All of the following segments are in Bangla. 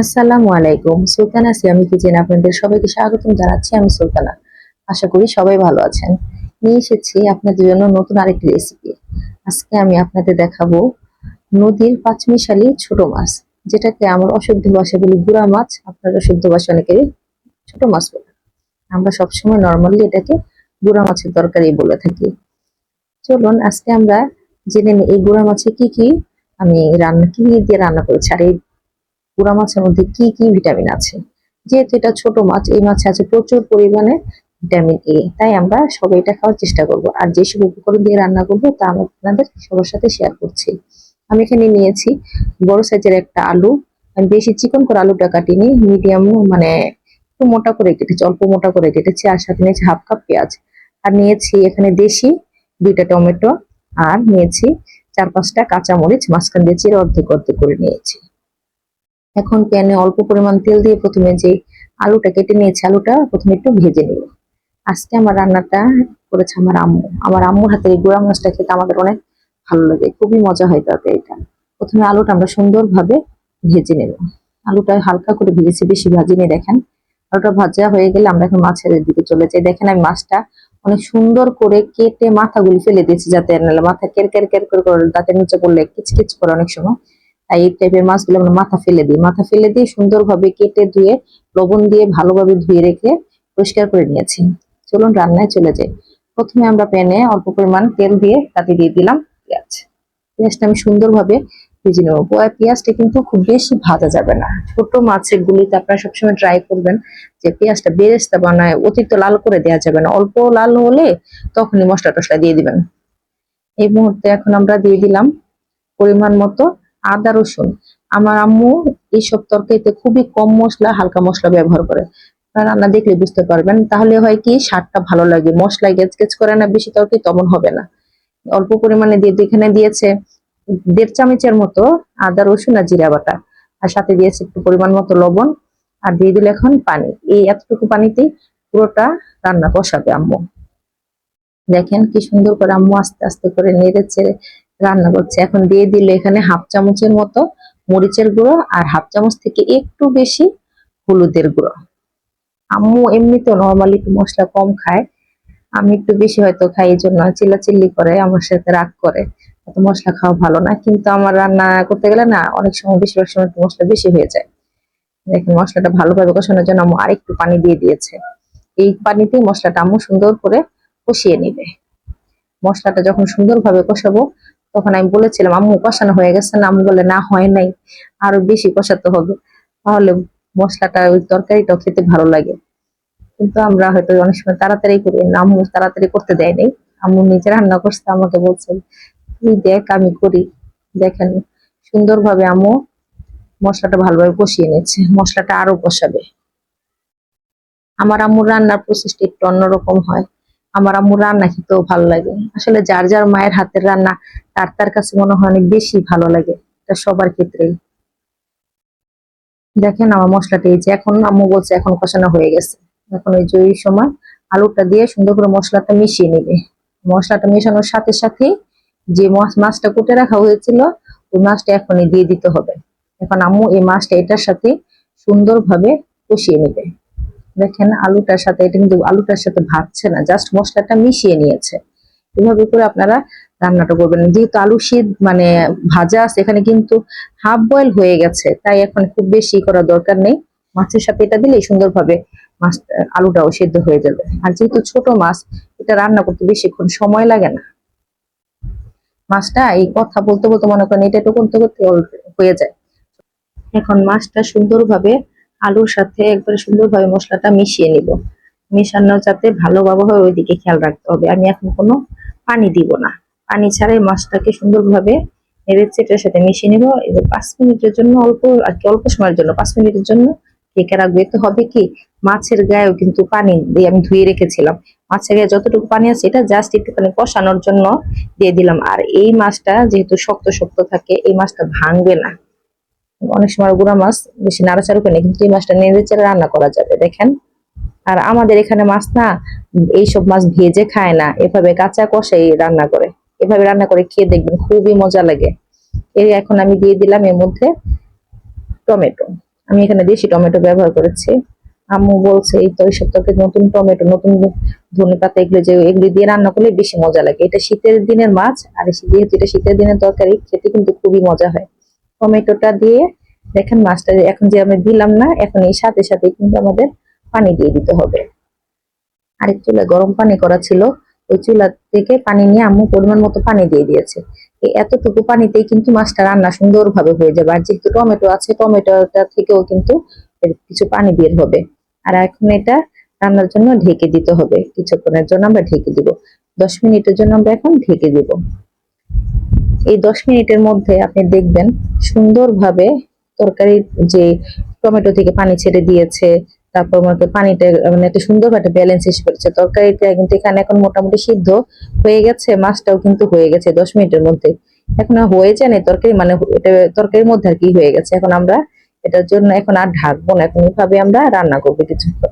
আসসালামু আলাইকুম। সুলতানা সিয়ামি কিচেন, আপনাদের সবাইকে স্বাগতম জানাচ্ছি আমি সুলতানা। আশা করি সবাই ভালো আছেন। নিয়ে এসেছি আপনাদের জন্য নতুন আরেকটি রেসিপি আজকে আমি আপনাদের দেখাবো নদীর পাঁচমিশালি ছোট মাছ, যেটাকে আমার অশুদ্ধ ভাষা বলি গুড়া মাছ। আপনার অশুদ্ধ ভাষা অনেকে ছোট মাছ বলে আমরা সবসময় নর্মালি এটাকে গুড়া মাছের তরকারি বলে থাকি। চলুন, আজকে আমরা জেনে নিই এই গুড়া মাছে কি কি, আমি রান্না কি দিয়ে রান্না করেছি, আর এই পুরা মাছের মধ্যে কি কি ভিটামিন আছে? যেহেতু এটা ছোট মাছ, এই মাছে আছে প্রচুর পরিমাণে ভিটামিন এ তাই আমরা সবাই এটা খাওয়ার চেষ্টা করব। আর যেসব উপকরণ দিয়ে রান্না করব, তা আমি আপনাদের সবার সাথে শেয়ার করছি। আমি এখানে নিয়েছি বড় সাইজের একটা আলু। আমি বেশি চিকন করে আলুটা কাটিনি মিডিয়াম মানে একটু মোটা করে কেটেছি, অল্প মোটা করে কেটেছি, আর সাথে নিয়েছি হাফ কাপ পেঁয়াজ। আর নিয়েছি এখানে দেশি দুইটা টমেটো, আর নিয়েছি চার পাঁচটা কাঁচামরিচ, মাঝখান দিয়ে চিরে অর্ধেক অর্ধেক করে নিয়েছি। এখন প্যানে অল্প পরিমাণ তেল দিয়ে প্রথমে যে আলুটা কেটে নিয়েছি, আলুটা প্রথমে একটু ভেজে নিব। আজকে আমার রান্নাটা করেছে আমার আম্মু। আমার আম্মুর হাতের এই গুঁড়া মাছটা খেতে আমাদের অনেক ভালো লাগে, খুবই মজা হয় তাতে এটা। প্রথমে আলুটা আমরা সুন্দরভাবে ভেজে নেব। আলুটা হালকা করে ভেজেছি, বেশি ভাজিনি দেখেন। আলুটা ভাজা হয়ে গেলে আমরা এখন মাছের দিকে চলে যাই। দেখেন আমি মাছটা অনেক সুন্দর করে কেটে মাথাগুলি ফেলে দিয়েছি যাতে মাথা কের কের করে করে, দাঁতের নিচে পড়লে কিচকিচ করে অনেক সময়। তাই এই টাইপের মাছগুলো আমরা মাথা ফেলে দিই। মাথা ফেলে দিয়ে সুন্দরভাবে কেটে ধুয়ে, লবণ দিয়ে ভালোভাবে ধুয়ে রেখে পরিষ্কার করে নিয়েছি। চলুন রান্নায় চলে যাই। প্রথমে আমরা প্যানে অল্প পরিমাণ তেল দিয়ে তাতে দিয়ে দিলাম পেঁয়াজ। পেঁয়াজটা আমি সুন্দরভাবে ভেজে নেব। পোয়া পেঁয়াজটা কিন্তু খুব বেশি ভাজা যাবে না। ছোট মাছের গুলিতে আপনারা সবসময় ট্রাই করবেন যে পেঁয়াজটা বেরেস্তা বানায়, অতিরিক্ত লাল করে দেওয়া যাবে না। অল্প লাল হলে তখনই মশলা টসলা দিয়ে দিবেন। এই মুহূর্তে এখন আমরা দিয়ে দিলাম পরিমাণ মতো আদা, রসুন। আমার আম্মু এইসব তরকারিতে খুবই কম মশলা, হালকা মশলা ব্যবহার করে। রান্না দেখলে বুঝতে পারবেন। তাহলে হয় কি, স্বাদটা ভালো লাগে। মশলা গেচ গেচ করে না বেশি তরকারি, তেমন হবে না। অল্প পরিমাণে দিয়ে এখানে দিয়েছে দেড় চামচের মতো আদা, রসুন আর জিরা বাটা। আর সাথে দিয়েছে একটু পরিমাণ মতো লবণ। আর দিয়ে দিলে এখন পানি। এই এতটুকু পানিতেই পুরোটা রান্না বসাবে আম্মু। দেখেন কি সুন্দর করে আম্মু আস্তে আস্তে করে নেড়ে চেড়ে রান্না করছে। এখন দিয়ে দিলে এখানে হাফ চামচের মতো মরিচের গুঁড়ো আর হাফ চামচ থেকে একটু বেশি হলুদের গুঁড়ো। আম্মু এমনিতেও নর্মালি একটু মশলা কম খায়। আমি একটু বেশি হয়তো খাই, এই জন্য চিল্লাচিল্লি করে, আমার সাথে রাগ করে। এত মশলা খাওয়া ভালো না, কিন্তু আমার রান্না করতে গেলে না, অনেক সময় বেশিরভাগ সময় একটু মশলা বেশি হয়ে যায়। দেখেন, মশলাটা ভালোভাবে কষানোর জন্য আম্মু আরেকটু পানি দিয়ে দিয়েছে। এই পানিতেই মশলাটা আম্মু সুন্দর করে কষিয়ে নিবে। মশলাটা যখন সুন্দরভাবে কষাবো তখন আমি বলেছিলাম, আম্মু, কষানো হয়ে গেছে না? আম্মু বলে না, হয় নাই, আরও বেশি কষাতে হবে, তাহলে মশলাটা ওই তরকারিটাও খেতে ভালো লাগে। কিন্তু আমরা হয়তো অনেক সময় তাড়াতাড়ি করি আম্মু তাড়াতাড়ি করতে দেয় নাই। আম্মু নিজে রান্না করছে, আমাকে বলছে তুই দেখ, আমি করি, দেখেন, সুন্দরভাবে আম্মু মশলাটা ভালোভাবে কষিয়ে নিচ্ছে মশলাটা আরও কষাবে। আমার আম্মুর রান্নার প্রসেসটা একটু অন্যরকম হয়। আমার আম্মুর রান্না খেতেও ভালো লাগে। আসলে যার যার মায়ের হাতের রান্না তার তার কাছে মনে হয় অনেক বেশি ভালো লাগে। এটা সবার ক্ষেত্রেই। দেখেন আমার মশলাটা এই যে এখন আম্মু বলছে এখন কষানো হয়ে গেছে। এখন ওই যে সময় আলুটা দিয়ে সুন্দর করে মশলাটা মিশিয়ে নেবে। মশলাটা মেশানোর সাথে সাথে যে মাছটা কুটে রাখা হয়েছিল, ওই মাছটা এখনই দিয়ে দিতে হবে। এখন আম্মু এই মাছটা এটার সাথে সুন্দরভাবে কষিয়ে নেবে। দেখেন আলুটার সাথে, এটা কিন্তু আলুটার সাথে ভাজছে না, জাস্ট মশলাটা মিশিয়ে নিয়েছে। এভাবে করে আপনারা রান্নাটা করবেন। যেহেতু আলু সিদ্ধ মানে ভাজা আছে, এখানে কিন্তু হাফ বয়েল হয়ে গেছে, তাই এখন খুব বেশি করার দরকার নেই। মাছের সাথে এটা দিলেই সুন্দরভাবে মাছ, আলুটাও সিদ্ধ হয়ে যাবে। আর যেহেতু ছোট মাছ, এটা রান্না করতে বেশিক্ষণ সময় লাগে না। মাছটা এই কথা বলতে বলতে মনে করেন এটা একটু করতে করতে হয়ে যায়। এখন মাছটা সুন্দরভাবে, আলুর সাথে একবারে সুন্দরভাবে মশলাটা মিশিয়ে নিব। মিশানো যাতে ভালোভাবে ওইদিকে খেয়াল রাখতে হবে। আমি এখন কোনো পানি দিব না। পানি ছাড়াই মাছটাকে সুন্দরভাবে নেড়ে চেটের সাথে মিশিয়ে নিব। এবং পাঁচ মিনিটের জন্য অল্প, আর কি অল্প সময়ের জন্য, পাঁচ মিনিটের জন্য ঢেকে রাখব এতে হবে কি মাছের গায়েও কিন্তু পানি দিয়ে আমি ধুয়ে রেখেছিলাম। মাছের গায়ে যতটুকু পানি আছে, এটা জাস্ট একটুখানি কষানোর জন্য দিয়ে দিলাম। আর এই মাছটা যেহেতু শক্ত শক্ত থাকে, এই মাছটা ভাঙবে না। অনেক সময় গুঁড়া মাছ বেশি নাড়াচাড়া করে কিন্তু এই মাছটা নেড়ে চেড়ে রান্না করা যাবে, দেখেন। আর আমাদের এখানে মাছ না, এইসব মাছ ভেজে খায় না, এভাবে কাঁচা কষাই রান্না করে। এভাবে রান্না করে খেয়ে দেখবেন, খুবই মজা লাগে। এর এখন আমি দিয়ে দিলাম এর মধ্যে টমেটো। আমি এখানে দেশি টমেটো ব্যবহার করেছি। আম্মু বলছে, এই তো এই সপ্তাহে নতুন টমেটো, নতুন ধনে পাতা, এগুলো যে, এগুলো দিয়ে রান্না করলে বেশি মজা লাগে। এটা শীতের দিনের মাছ, আর যেহেতু এটা শীতের দিনের তরকারি, খেতে কিন্তু খুবই মজা হয়। টমেটোটা দিয়ে দেখেন মাছটা এখন যে আমি দিলাম না, এখন এই সাথে সাথে কিন্তু আমাদের পানি দিয়ে দিতে হবে। আরেক চুলায় গরম পানি করা ছিল। ওই চুলা থেকে পানি নিয়ে আম্মু পরিমাণ মতো পানি দিয়ে দিয়েছে। এতটুকু পানিতেই কিন্তু মাছটা রান্না সুন্দরভাবে হয়ে যাবে। আর যেহেতু টমেটো আছে, টমেটোটা থেকেও কিন্তু কিছু পানি বের হবে। আর এখন এটা রান্নার জন্য ঢেকে দিতে হবে। কিছুক্ষণের জন্য আমরা ঢেকে দিব। দশ মিনিটের জন্য আমরা এখন ঢেকে দিব। এই দশ মিনিটের মধ্যে আপনি দেখবেন সুন্দরভাবে তরকারির যে টমেটো থেকে পানি ছেড়ে দিয়েছে তারপর মনে পানিটা মানে একটা সুন্দর একটা ব্যালেন্স এসে পড়েছে। তরকারিটা কিন্তু এখানে এখন মোটামুটি সিদ্ধ হয়ে গেছে, মাছটাও কিন্তু হয়ে গেছে দশ মিনিটের মধ্যে। এখন হয়ে যায় না তরকারি মানে এটা তরকারির মধ্যে আর কি হয়ে গেছে। এখন আমরা এটার জন্য এখন আর ঢাকবো না, এখন এইভাবে আমরা রান্না করব কিছুক্ষণ।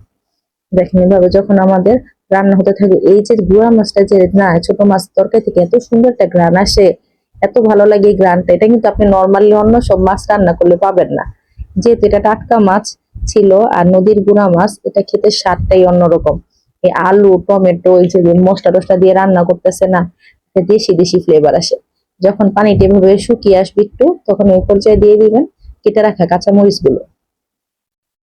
দেখেন এইভাবে যখন আমাদের রান্না হতে থাকবে, এই যে গুঁড়া মাছটা যে না, ছোট মাছ তরকারি থেকে এত সুন্দর একটা গ্রান আসে, এত ভালো লাগে এই গ্রানটা এটা কিন্তু আপনি নর্মালি অন্য সব মাছ রান্না করলে পাবেন না। যেহেতু এটা টাটকা মাছ ছিল আর নদীর গুঁড়া মাছ, এটা খেতে স্বাদটাই অন্যরকম। এই আলু, টমেটো, এই যে মশলা টসলা দিয়ে রান্না করতেছে না দেশি দেশি ফ্লেভার আসে। যখন পানিটা এভাবে শুকিয়ে আসবে একটু, তখন ওই পর্যায়ে দিয়ে দিবেন কেটে রাখা কাঁচামরিচগুলো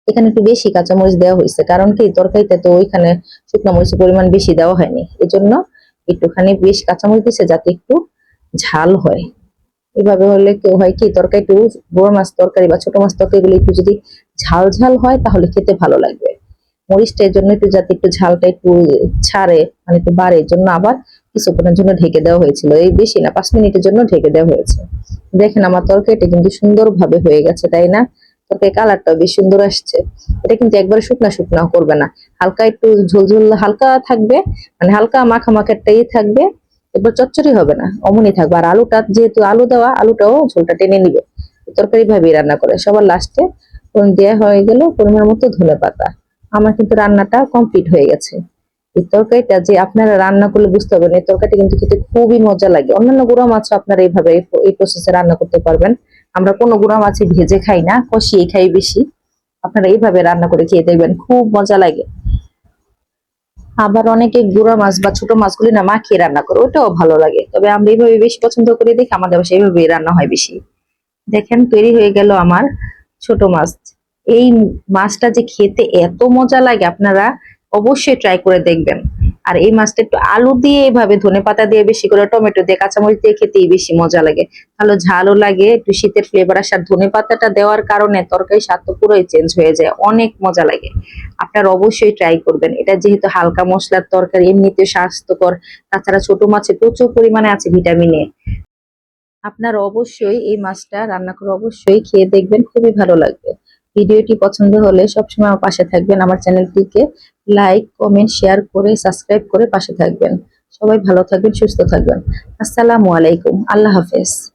এখানে একটু বেশি কাঁচামরিচ দেওয়া হয়েছে, কারণ কি তরকারিতে তো ওইখানে শুকনো মরিচের পরিমাণ বেশি দেওয়া হয়নি। এজন্য একটুখানি বেশি কাঁচামরিচ দিছে যাতে একটু ঝাল হয়। এভাবে হলে কেউ হয় কি তরকারি একটু বড় মাছ তরকারি বা ছোট মাছ তরকারি গুলো একটু যদি ঝাল ঝাল হয় তাহলে খেতে ভালো লাগবে। মরিচটা এর জন্য একটু যাতে একটু ঝালটা একটু ছাড়ে মানে একটু বাড়ে, এর জন্য আবার কিছুক্ষণের জন্য ঢেকে দেওয়া হয়েছিল। এই বেশি না, পাঁচ মিনিটের জন্য ঢেকে দেওয়া হয়েছে। দেখেন আমার তরকারিটা কিন্তু সুন্দরভাবে হয়ে গেছে, তাই না? তরকারি কালারটাও বেশ সুন্দর আসছে। এটা কিন্তু একবারে শুকনা শুকনা করবে না। হালকা একটু ঝোলঝোল হালকা থাকবে মানে হালকা মাখা মাখাটাই থাকবে। এবার চচ্চড়ি হবে না অমনই থাকবে। আর আলুটা যেহেতু আলু দেওয়া, আলুটাও ঝোলটা টেনে নিবে। তরকারি ভাবে রান্না করে। সবার লাস্টে দেওয়া হয়ে গেল পরিমাণ মতো ধনে পাতা। আমার কিন্তু রান্নাটা কমপ্লিট হয়ে গেছে। এই তরকারিটা যে আপনারা রান্না করলে বুঝতে পারবেন, এই তরকারিটা কিন্তু খেতে খুবই মজা লাগে। অন্যান্য গুঁড়া মাছও আপনারা এইভাবে এই- এই প্রসেসে রান্না করতে পারবেন। আমরা কোনো গুঁড়া মাছই ভেজে খাই না, কষিয়ে খাই বেশি। আপনারা এইভাবে রান্না করে খেয়ে দেখবেন, খুব মজা লাগে। আবার অনেকে গুঁড়া মাছ বা ছোট মাছগুলি না মাখিয়ে রান্না করে, ওটাও ভালো লাগে। তবে আমরা এইভাবে বেশি পছন্দ করি, দেখি আমাদের বাসায় এইভাবে রান্না হয় বেশি। দেখেন, তৈরি হয়ে গেল আমার ছোট মাছ। এই মাছটা যে খেতে এত মজা লাগে, আপনারা অবশ্যই ট্রাই করে দেখবেন। আর এই মাছটা একটু আলু দিয়ে এভাবে ধনে পাতা দিয়ে বেশি করে, টমেটো দিয়ে কাঁচামরিচ দিয়ে খেতেই বেশি মজা লাগে। ভালো ঝালও লাগে, একটু শীতের ফ্লেভার আসার ধনে পাতাটা দেওয়ার কারণে তরকারি স্বাদ তো পুরোই চেঞ্জ হয়ে যায়, অনেক মজা লাগে। আপনারা অবশ্যই ট্রাই করবেন। এটা যেহেতু হালকা মশলার তরকারি, এমনিতে স্বাস্থ্যকর। তাছাড়া ছোট মাছে প্রচুর পরিমাণে আছে ভিটামিন এ আপনারা অবশ্যই এই মাছটা রান্না করে অবশ্যই খেয়ে দেখবেন, খুবই ভালো লাগবে। ভিডিওটি পছন্দ হলে সবসময় আমার পাশে থাকবেন। আমার চ্যানেলটিকে লাইক, কমেন্ট, শেয়ার করে সাবস্ক্রাইব করে পাশে থাকবেন। সবাই ভালো থাকবেন, সুস্থ থাকবেন। আসসালামু আলাইকুম। আল্লাহ হাফেজ।